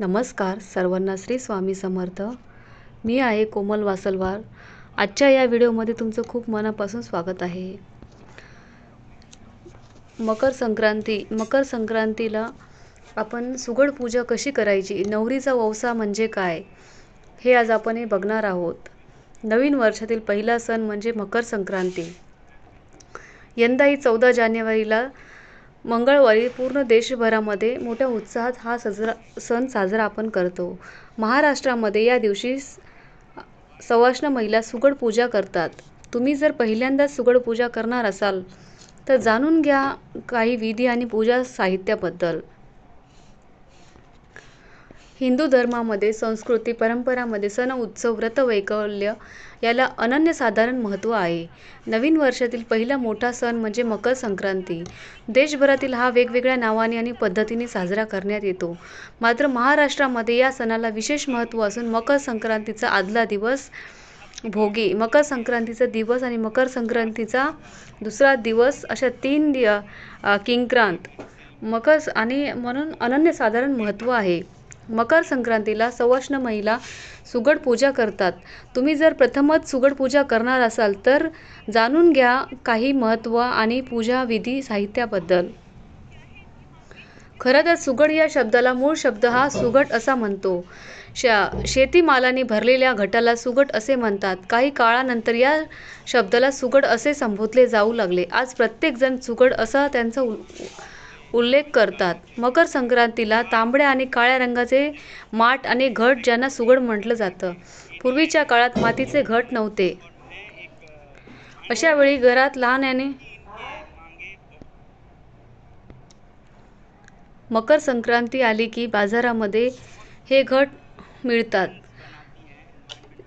नमस्कार सर्वांना श्री स्वामी समर्थ. मी आहे कोमल वासलवार. आजच्या या व्हिडिओमध्ये तुमचं खूप मनापासून स्वागत आहे. मकर संक्रांती मकर संक्रांतीला आपण सुगड पूजा कशी करायची? नवरीचा वौसा म्हणजे काय? हे आज आपण हे बघणार आहोत. नवीन वर्षातील पहिला सण म्हणजे मकर संक्रांती. यंदाही चौदा जानेवारीला मंगळवारी पूर्ण देशभरामध्ये मोठ्या उत्साहात हा सजरा सण साजरा आपण करतो. महाराष्ट्रामध्ये या दिवशी सवाष्ण महिला सुगड पूजा करतात. तुम्ही जर पहिल्यांदाच सुगड पूजा करणार असाल तर जाणून घ्या काही विधी आणि पूजा साहित्याबद्दल. हिंदू धर्मामध्ये संस्कृती परंपरामध्ये सण उत्सव व्रतवैकल्य याला अनन्यसाधारण महत्त्व आहे. नवीन वर्षातील पहिला मोठा सण म्हणजे मकर संक्रांती. देशभरातील हा वेगवेगळ्या नावाने आणि पद्धतीने साजरा करण्यात येतो. मात्र महाराष्ट्रामध्ये या सणाला विशेष महत्त्व असून मकर संक्रांतीचा आदला दिवस भोगी मकर संक्रांतीचा दिवस आणि मकर संक्रांतीचा दुसरा दिवस अशा तीन दि किंक्रांत मकर आणि म्हणून अनन्यसाधारण महत्त्व आहे. मकर संक्रांतीला सवाष्ण महिला सुगड पूजा करतात. तुम्ही जर प्रथमच सुगड पूजा करणार असाल तर जाणून घ्या काही महत्त्व आणि पूजा विधी साहित्याबद्दल. खरं तर सुगड या शब्दाला मूळ शब्द हा सुगट असा म्हणतो. शा शेतीमालाने भरलेल्या घटाला सुगट असे म्हणतात. काही काळानंतर या शब्दाला सुगड असे संबोधले जाऊ लागले. आज प्रत्येकजण सुगड असा त्यांचा उल्लेख करतात. मकर संक्रांतीला तांबड्या आणि काळ्या रंगाचे माठ आणि घट ज्यांना सुगड म्हटलं जातं. पूर्वीच्या काळात मातीचे घट नव्हते. अशा वेळी घरात लहान मकर संक्रांती आली की बाजारामध्ये हे घट मिळतात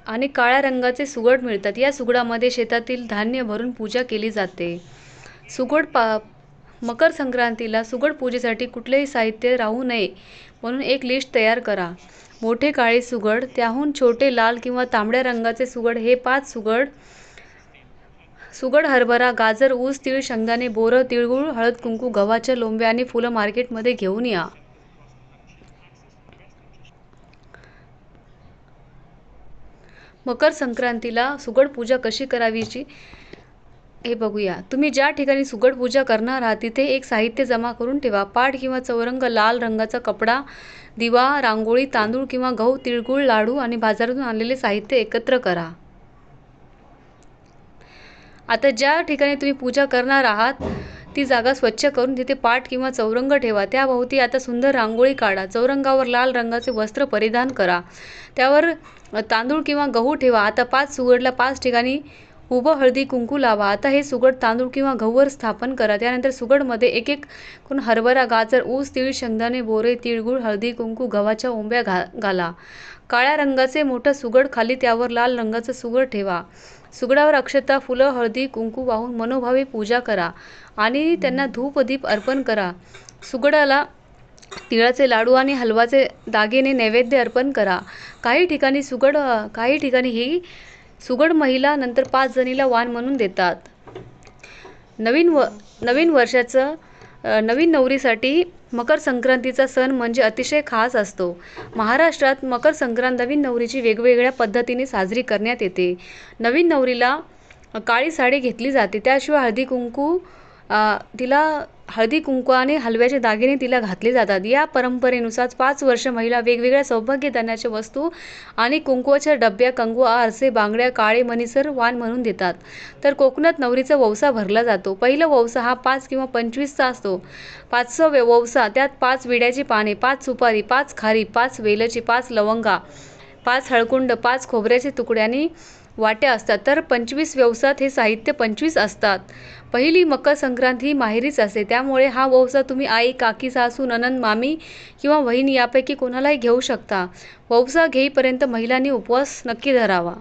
आणि काळ्या रंगाचे सुगड मिळतात. या सुगडामध्ये शेतातील धान्य भरून पूजा केली जाते. सुगड पा मकर संक्रांतीला सुगड पूजेसाठी कुठलेही साहित्य राहू नये म्हणून एक लिस्ट तयार करा. मोठे काळे सुगड त्याहून छोटे लाल किंवा तांबड्या रंगाचे सुगड हे पाच सुगड सुगड हरभरा गाजर ऊस तीळ शेंगदाणे बोरं तिळगुळ हळद कुंकू गव्हाच्या लोंब्या आणि फुलं मार्केटमध्ये घेऊन या. मकर संक्रांतीला सुगड पूजा कशी करावीची? हे बघूया. तुम्ही ज्या ठिकाणी सुगड पूजा करणार आहात तिथे एक साहित्य जमा करून ठेवा. पाट किंवा चौरंग लाल रंगाचा कपडा दिवा रांगोळी तांदूळ किंवा गहू तिळगुळ लाडू आणि बाजारातून आणलेले साहित्य एकत्र करा. आता ज्या ठिकाणी तुम्ही पूजा करणार आहात ती जागा स्वच्छ करून तिथे पाट किंवा चौरंग ठेवा. त्याभोवती आता सुंदर रांगोळी काढा. चौरंगावर लाल रंगाचे वस्त्र परिधान करा. त्यावर तांदूळ किंवा गहू ठेवा. आता पाच सुगडला पाच ठिकाणी उभं हळदी कुंकू लावा. आता हे सुगड तांदूळ किंवा गहूवर स्थापन करा. त्यानंतर सुगडमध्ये एक एक करून हरभरा गाजर ऊस तीळ शेंगदाणे बोरे तिळगुळ हळदी कुंकू गव्हाच्या ओंब्या घा घाला. काळ्या रंगाचे मोठं सुगड खाली त्यावर लाल रंगाचं सुगड ठेवा. सुगडावर अक्षता फुलं हळदी कुंकू वाहून मनोभावे पूजा करा आणि त्यांना धूपदीप अर्पण करा. सुगडाला तिळाचे लाडू आणि हलवाचे दागिने नैवेद्य अर्पण करा. काही ठिकाणी सुगड काही ठिकाणी ही सुगड महिला नंतर पाच जणीला वाण म्हणून देतात. नवीन व नवीन वर्षाचं नवीन नवरीसाठी मकर संक्रांतीचा सण म्हणजे अतिशय खास असतो. महाराष्ट्रात मकर संक्रांत नवीन नवरीची वेगवेगळ्या पद्धतीने साजरी करण्यात येते. नवीन नवरीला काळी साडी घेतली जाते. त्याशिवाय हळदी कुंकू तिला हळदी कुंकू आणि हलव्याचे दागिने तिला घातले जातात. या परंपरेनुसार पाच वर्ष महिला वेगवेगळ्या सौभाग्यदानाच्या वस्तू आणि कुंकवाच्या डब्या कंगवा आरसे बांगड्या काळे मनीसर वाण म्हणून देतात. तर कोकणात नवरीचा वौसा भरला जातो. पहिला वौसा हा पाच किंवा पंचवीसचा असतो. पाचसं वौसा त्यात पाच विड्याची पाने पाच सुपारी पाच खारी पाच वेलची पाच लवंगा पाच हळकुंड पाच खोबऱ्याचे तुकडे आणि वाट्या असतात. तर पंचवीस व्यवसात हे साहित्य पंचवीस असतात. पहिली मकर संक्रांत ही माहेरीच असते. त्यामुळे हा वौसा तुम्ही आई काकी सासू ननंद मामी किंवा बहीण यापैकी कोणालाही घेऊ शकता. वौसा घेईपर्यंत महिलांनी उपवास नक्की धरावा.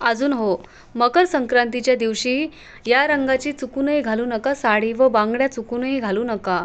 अजून हो मकर संक्रांतीच्या दिवशी या रंगाची चुकूनही घालू नका साडी व बांगड्या चुकूनही घालू नका.